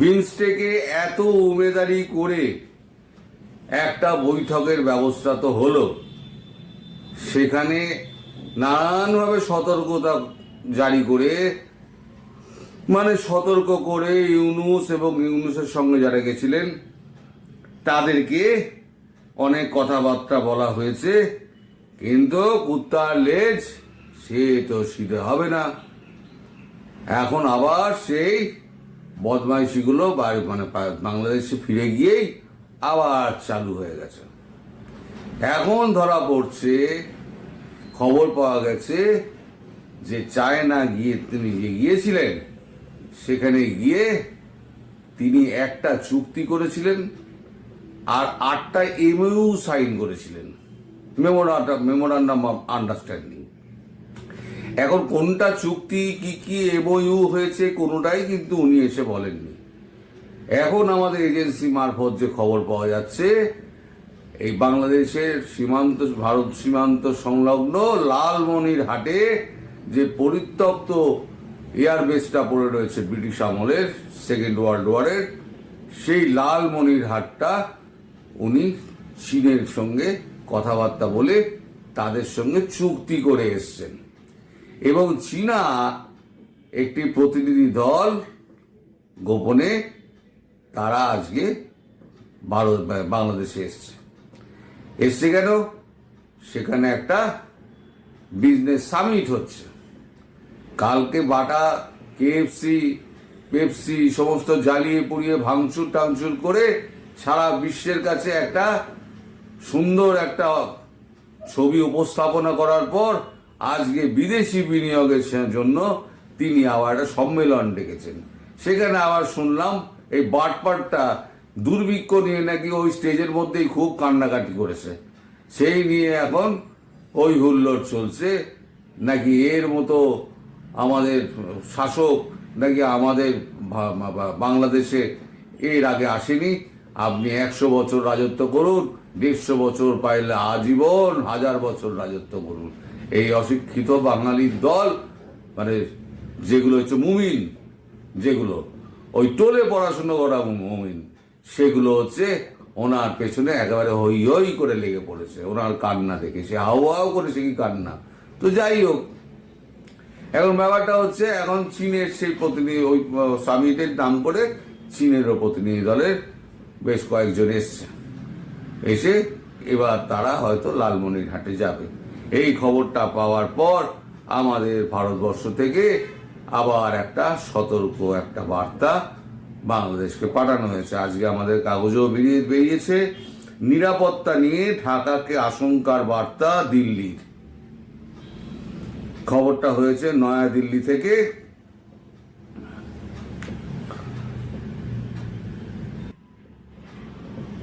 বিমস্টেকে এত উমেদারি করে একটা বৈঠকের ব্যবস্থা তো হলো। সেখানে নানানভাবে সতর্কতা জারি করে মানে সতর্ক করে ইউনুস এবং ইউনুসের সঙ্গে যারা গেছিলেন, তাদেরকে অনেক কথাবার্তা বলা হয়েছে, কিন্তু কুত্তার লেজ সে তো সিধে হবে না। এখন আবার সেই বদমাইশিগুলো মানে বাংলাদেশে ফিরে গিয়েই আবার চালু হয়ে গেছে। এখন ধরা পড়ছে, খবর পাওয়া গেছে যে চায়না গিয়ে তিনি যে গিয়েছিলেন, সেখানে গিয়ে তিনি একটা চুক্তি করেছিলেন আর আটটা এমইউ সাইন করেছিলেন। মেমোরান্ডাম মেমোরান্ডাম অফ আন্ডারস্ট্যান্ডিং এখন কোনটা চুক্তি, কি কি এমইউ হয়েছে কোনোটাই কিন্তু উনি এসে বলেননি। এখন আমাদের এজেন্সি মারফত যে খবর পাওয়া যাচ্ছে, এই বাংলাদেশের সীমান্ত, ভারত সীমান্ত সংলগ্ন লালমনির হাটে যে পরিত্যক্ত এয়ারবেসটা পড়ে রয়েছে ব্রিটিশ আমলের, সেকেন্ড ওয়ার্ল্ড ওয়ারের, সেই লালমনির হাটটা উনি চীনের সঙ্গে কথাবার্তা বলে তাদের সঙ্গে চুক্তি করে এসছেন। এবং চীনা একটি প্রতিনিধি দল গোপনে তারা আজকে ভারত বাংলাদেশে এসছে। এসছে কেন? সেখানে একটা বিজনেস সামিট হচ্ছে। কালকে বাটা কেএফসি পেপসি সমস্ত জ্বালিয়ে পুড়িয়ে ভাঙচুর টাংচুর করে সারা বিশ্বের কাছে একটা সুন্দর একটা ছবি উপস্থাপনা করার পর আজকে বিদেশি বিনিয়োগের জন্য তিনি আবার একটা সম্মেলন ডেকেছেন। সেখানে আবার শুনলাম এই বাটপাটটা দুর্ভিক্ষ নিয়ে নাকি ওই স্টেজের মধ্যেই খুব কান্নাকাটি করেছে। সেই নিয়ে এখন ওই হুল্লোড় চলছে। নাকি এর মতো আমাদের শাসক নাকি আমাদের বাংলাদেশে এর আগে আসেনি। আপনি একশো বছর রাজত্ব করুন, দেড়শো বছর পাইলে আজীবন হাজার বছর রাজত্ব করুন। এই অশিক্ষিত বাঙালির দল মানে যেগুলো হচ্ছে মুমিন, যেগুলো ওই টোলে পড়াশুনো করা মুমিন, সেগুলো হচ্ছে ওনার পেছনে একেবারে হই হই করে লেগে পড়েছে। ওনার কান্না দেখে, সে হাও হাও করে সে কি কান্না? তো যাই হোক, এখন ব্যাপারটা হচ্ছে এখন চীনের সেই প্রতিনিধি, ওই সামিটের নাম করে চীনেরও প্রতিনিধি দলের বেশ কয়েকজন এসছে। এসে এবার তারা হয়তো লালমনিরহাটে যাবে। এই খবরটা পাওয়ার পর আমাদের ভারতবর্ষ থেকে আবার একটা সতর্ক একটা বার্তা বাংলাদেশকে পাঠানো হয়েছে। আজকে আমাদের কাগজেও বেরিয়ে বেরিয়েছে। নিরাপত্তা নিয়ে ঢাকাকে আশঙ্কার বার্তা দিল্লির। খবরটা হয়েছে নয়াদিল্লি থেকে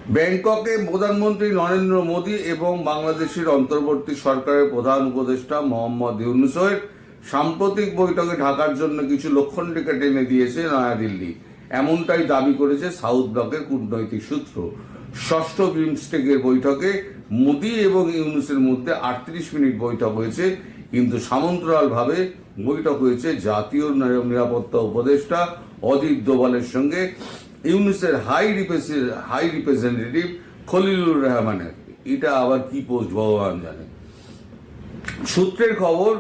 ব্যাংককে প্রধানমন্ত্রী নরেন্দ্র মোদী এবং বাংলাদেশের অন্তর্বর্তী সরকারের প্রধান উপদেষ্টা মোহাম্মদ ইউনুসের সাম্প্রতিক বৈঠকে ঢাকার জন্য কিছু লক্ষণ লক্ষণরেখা টেনে দিয়েছে নয়াদিল্লি। এমনটাই দাবি করেছে সাউথ ব্লকের কূটনৈতিক সূত্র। ষষ্ঠ বিমস্টেকের বৈঠকে মোদী এবং ইউনুসের মধ্যে আটত্রিশ মিনিট বৈঠক হয়েছে, কিন্তু সমান্তরালভাবে বৈঠক হয়েছে জাতীয় নিরা- নিরাপত্তা উপদেষ্টা অজিত দোভালের সঙ্গে। ইউনুসের হাই হাই রিপ্রেজেন্টেটিভ খলিলুর রহমানের এটা আবার কি পোস্ট, ভগবান জানে। সূত্রের খবর,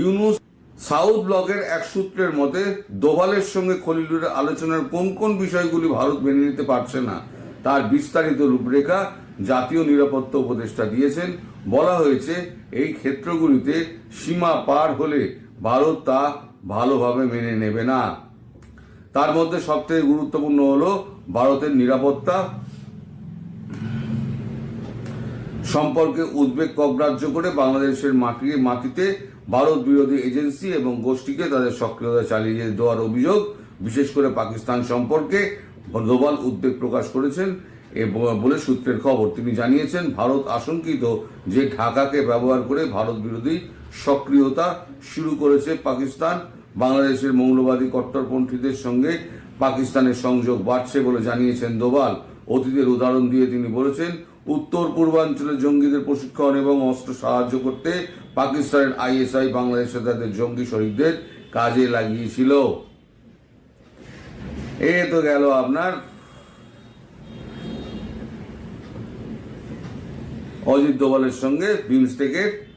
ইউনুস সাউথ ব্লকের এক সূত্রের মতে, দোভালের সঙ্গে খলিলুরের আলোচনার কোন কোন বিষয়গুলি ভারত মেনে নিতে পারছে না, তার বিস্তারিত রূপরেখা জাতীয় নিরাপত্তা উপদেষ্টা দিয়েছেন। বলা হয়েছে, এই ক্ষেত্রগুলিতে সীমা পার হলে ভারত তা ভালোভাবে মেনে নেবে না। তার মধ্যে সবথেকে গুরুত্বপূর্ণ হলো ভারতের নিরাপত্তা, সম্পর্কে উদ্বেগ অগ্রাহ্য করে বাংলাদেশের মাটি, মাটিতে ভারত বিরোধী এজেন্সি এবং গোষ্ঠীকে তাদের সক্রিয়তা চালিয়ে দেওয়ার অভিযোগ, বিশেষ করে পাকিস্তান সম্পর্কে গ্লোবাল উদ্বেগ প্রকাশ করেছেন বলে সূত্রের খবর। তিনি জানিয়েছেন, ভারত আশঙ্কিত যে ঢাকাকে ব্যবহার করে ভারত বিরোধী সক্রিয়তা শুরু করেছে পাকিস্তান। বাংলাদেশের মৌলবাদী কট্টরপন্থীদের সঙ্গে পাকিস্তানের সংযোগ বাড়ছে বলে জানিয়েছেন দোভাল। অতীতের উদাহরণ দিয়ে তিনি বলেছেন, উত্তর পূর্বাঞ্চলে জঙ্গিদের প্রশিক্ষণ এবং অস্ত্র সাহায্য করতে পাকিস্তানের আইএসআই বাংলাদেশে তাদের জঙ্গি শরীরদের কাজে লাগিয়েছিল। এ তো গেল আপনার। অজিত দোভালের সঙ্গে বিমস্টেকের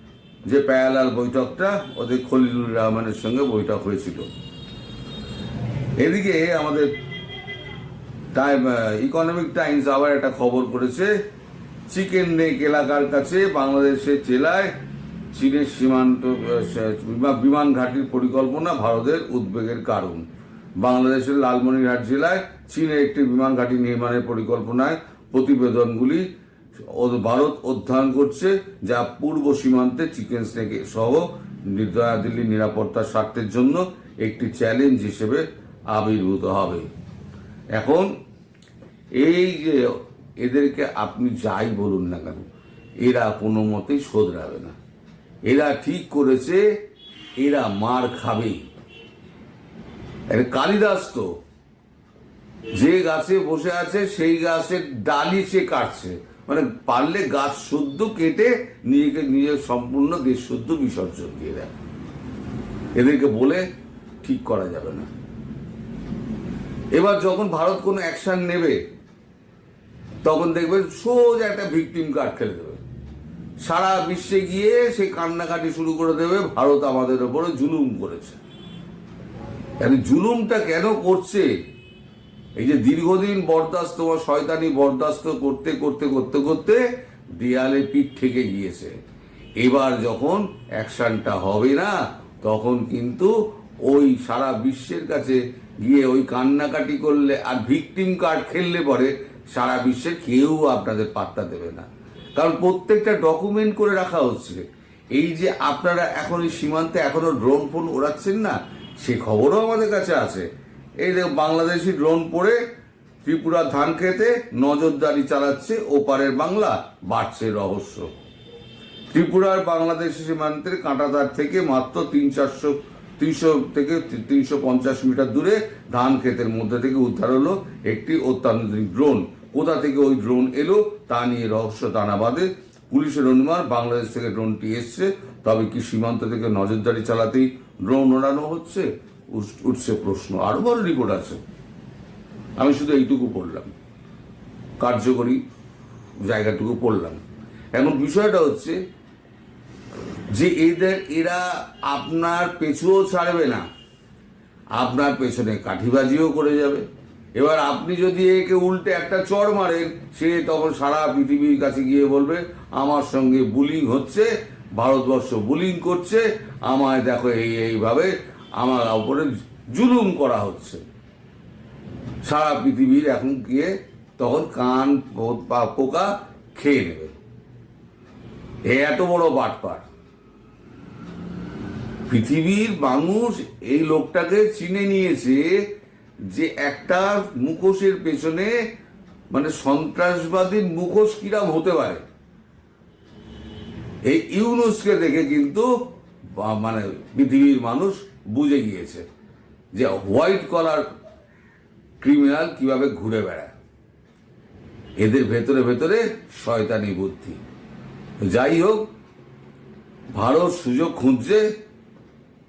যে প্যারালাল বৈঠকটা ওদের খলিলুর রহমানের সঙ্গে বৈঠক হয়েছিল। এদিকে আমাদের টাইম ইকোনমিক টাইমস আবার একটা খবর করেছে চিকেন নেক এলাকার কাছে বাংলাদেশের জেলায় চীনের সীমান্ত বিমা- বিমান ঘাটির পরিকল্পনা ভারতের উদ্বেগের কারণ। বাংলাদেশের লালমনিরহাট জেলায় চীনের একটি বিমান ঘাঁটি নির্মাণের পরিকল্পনায় প্রতিবেদনগুলি ভারত অধ্যয়ন করছে যা পূর্ব সীমান্তে চিকেন স্নেক সহ দিল্লির নিরাপত্তার স্বার্থের জন্য একটি চ্যালেঞ্জ হিসেবে আবির্ভূত হবে। এখন এই যে এদেরকে আপনি যাই বলুন না কেন, এরা কোনো মতেই শোধরাবে না। এরা ঠিক করেছে, এরা মার খাবেই কালিদাস তো, যে গাছে বসে আছে সেই গাছের ডালি সে কাটছে। মানে পারলে গাছ শুদ্ধ কেটে নিজেকে নিজের সম্পূর্ণ দেশ শুদ্ধ বিসর্জন দিয়ে দেয়। এদেরকে বলে ঠিক করা যাবে না। এবার যখন ভারত কোনো অ্যাকশন নেবে, তখন দেখবেন সোজা একটা ভিকটিম কার্ড খেলে দেবে। সারা বিশ্বে গিয়ে সে কান্নাকাটি শুরু করে দেবে, ভারত আমাদের ওপরে জুলুম করেছে। জুলুমটা কেন করছে? এই যে দীর্ঘদিন বরদাস্ত বা শয়তানি বরদাস্ত করতে করতে করতে করতে দেয়ালে পিঠ থেকে গিয়েছে। এবার যখন অ্যাকশনটা হবে না, তখন কিন্তু ওই সারা বিশ্বের কাছে গিয়ে ওই কান্নাকাটি করলে আর ভিকটিম কার্ড খেললে পরে সারা বিশ্বে কেউ আপনাদের পাত্তা দেবে না। কারণ প্রত্যেকটা ডকুমেন্ট করে রাখা হচ্ছে। এই যে আপনারা এখন এই সীমান্তে এখনও ড্রোন ফোন ওড়াচ্ছেন না, সে খবরও আমাদের কাছে আছে। এই বাংলাদেশি ড্রোন পড়ে ত্রিপুরা ধান খেতে নজরদারি চালাচ্ছে ওপারের বাংলা, বাড়ছে রহস্য। ত্রিপুরার বাংলাদেশ সীমান্তের কাঁটাতার থেকে মাত্র তিন চারশো তিনশো থেকে তিনশো পঞ্চাশ মিটার দূরে ধান ক্ষেতের মধ্যে থেকে উদ্ধার হলো একটি অত্যাধুনিক ড্রোন। কোথা থেকে ওই ড্রোন এলো তা নিয়ে রহস্য টানা বাদে পুলিশের অনুমান, বাংলাদেশ থেকে ড্রোনটি এসছে, তবে কি সীমান্ত থেকে নজরদারি চালাতেই ড্রোন ওড়ানো হচ্ছে? উঠছে প্রশ্ন। আরও বড় রিপোর্ট আছে। আমি শুধু এইটুকু পড়লাম। কার্যকরী জায়গাটুকু পড়লাম। এখন বিষয়টা হচ্ছে যে এদের, এরা আপনার পেছুও ছাড়বে না। আপনার পেছনে কাঠিবাজিও করে যাবে। এবার আপনি যদি একে উল্টে একটা চড় মারেন, সে তখন সারা পৃথিবীর কাছে গিয়ে বলবে, আমার সঙ্গে বুলিং হচ্ছে, ভারতবর্ষ বুলিং করছে, আমায় দেখো এই এইভাবে আমার উপরে জুলুম করা হচ্ছে। সারা পৃথিবীর এখন গিয়ে তখন কান পোকা খেয়ে নেবে। এ এত বড় বাটপার। পৃথিবীর মানুষ এই লোকটাকে চিনে নিয়েছে যে একটা মুখোশের পেছনে মানে সন্ত্রাসবাদীর মুখোশ কিরাম হতে পারে। এই ইউনুসকে দেখে কিন্তু মানে পৃথিবীর মানুষ বুঝে গিয়েছে যে হোয়াইট কলার ক্রিমিনাল কীভাবে ঘুরে বেড়ায়। এদের ভেতরে ভেতরে শয়তানি বুদ্ধি। যাই হোক, ভারত সুযোগ খুঁজছে,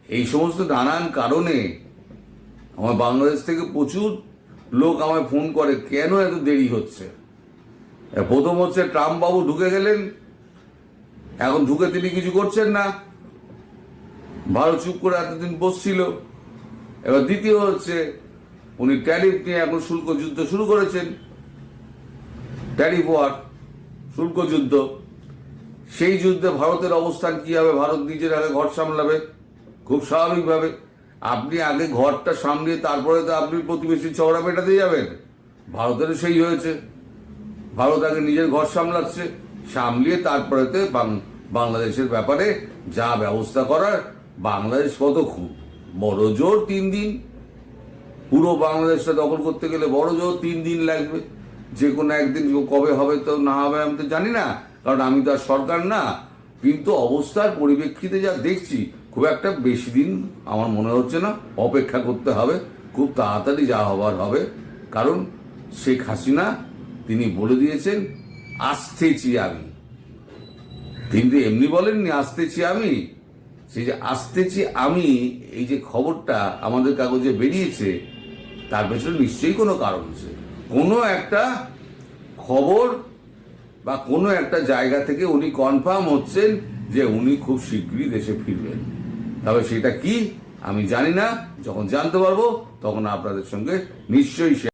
এই সমস্ত নানান কারণে আমার বাংলাদেশ থেকে প্রচুর লোক আমায় ফোন করে, কেন এত দেরি হচ্ছে? প্রথম হচ্ছে ট্রাম্প বাবু ঢুকে গেলেন, এখন ঢুকে তিনি কিছু করছেন না। ভারত চুপ করে এতদিন বসছিল। এবার দ্বিতীয় হচ্ছে, উনি ট্যারিফ নিয়ে এখন শুল্ক যুদ্ধ শুরু করেছেন। ট্যারিফ ওয়ার, শুল্ক যুদ্ধ। সেই যুদ্ধে ভারতের অবস্থান কি হবে? ভারত নিজের আগে ঘর সামলাবে, খুব স্বাভাবিকভাবে। আপনি আগে ঘরটা সামলিয়ে তারপরে তো আপনি প্রতিবেশী চওড়া মেটাতে যাবেন। ভারতের সেই হয়েছে। ভারত আগে নিজের ঘর সামলাচ্ছে, সামলিয়ে তারপরেতে বাংলাদেশের ব্যাপারে যা ব্যবস্থা করার বাংলাদেশ কত খুব? বড় জোর তিন দিন। পুরো বাংলাদেশটা দখল করতে গেলে বড় জোর তিন দিন লাগবে। যে কোনো একদিন কবে হবে তো না হবে আমি তো জানি না। কারণ আমি তো আর সরকার না। কিন্তু অবস্থার পরিপ্রেক্ষিতে যা দেখছি, খুব একটা বেশি দিন আমার মনে হচ্ছে না। অপেক্ষা করতে হবে। খুব তাড়াতাড়ি যা হবার হবে। কারণ শেখ হাসিনা, তিনি বলে দিয়েছেন, আসতেছি আমি। তিনি এমনি বলেননি, আসতেছি আমি। সেই যে আসতেছি আমি, এই যে খবরটা আমাদের কাগজে বেরিয়েছে, তার পেছনে নিশ্চয়ই কোনো কারণ আছে। কোনো একটা খবর বা কোনো একটা জায়গা থেকে উনি কনফার্ম হচ্ছেন যে উনি খুব শীঘ্রই দেশে ফিরবেন। তবে সেটা কি, আমি জানি না। যখন জানতে পারব, তখন আপনাদের সঙ্গে নিশ্চয়ই